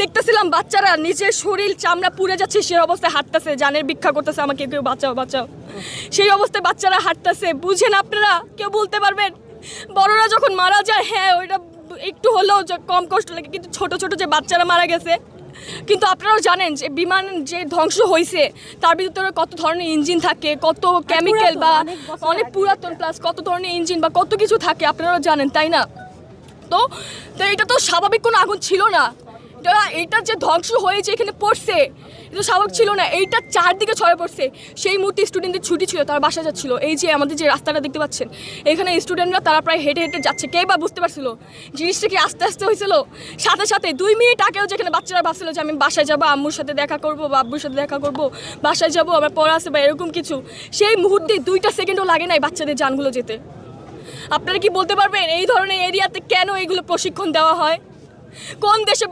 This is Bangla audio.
দেখতেছিলাম বাচ্চারা নিজের শরীর চামড়া পুড়ে যাচ্ছে সেই অবস্থায় হাঁটতেছে জানের ভিক্ষা করতেছে আমাকে কেউ বাঁচাও বাঁচাও। সেই অবস্থায় বাচ্চারা হাঁটতেছে বুঝেন আপনারা কেউ বলতে পারবেন? বড়রা যখন মারা যায় হ্যাঁ ওইটা একটু হলেও কম কষ্ট লাগে কিন্তু ছোট ছোট যে বাচ্চারা মারা গেছে কিন্তু আপনারাও জানেন যে বিমান যে ধ্বংস হয়েছে তার ভিতরে কত ধরনের ইঞ্জিন থাকে কত কেমিক্যাল বা অনেক। পুরাতন প্লাস কত ধরনের ইঞ্জিন বা কত কিছু থাকে আপনারাও জানেন তাই না? তো তো এটা তো স্বাভাবিক কোনো আগুন ছিল না। এটা এটা যে ধ্বংস হয়েছে এখানে পড়ছে, এটা স্বাভাবিক ছিল না, এইটা চারদিকে ছড়ে পড়ছে। সেই মুহূর্তে স্টুডেন্টদের ছুটি ছিল, তারা বাসা যাচ্ছিল। এই যে আমাদের যে রাস্তাটা দেখতে পাচ্ছেন, এখানে স্টুডেন্টরা তারা প্রায় হেঁটে হেঁটে যাচ্ছে, কে বা বুঝতে পারছিল? জিনিসটা কি আস্তে আস্তে হয়েছিল? সাথে সাথে দুই মিনিট আগেও যেখানে বাচ্চারা ভাবছিল যে আমি বাসায় যাব, আম্মুর সাথে দেখা করব বা আব্বুর সাথে দেখা করব, বাসায় যাব, আমার পড়া আছে বা এরকম কিছু, সেই মুহূর্তে দুইটা সেকেন্ডও লাগে নাই বাচ্চাদের যানগুলো যেতে। আপনারা কি বলতে পারবেন, এই ধরনের এরিয়াতে কেন এইগুলো প্রশিক্ষণ দেওয়া হয়? কোন দেশে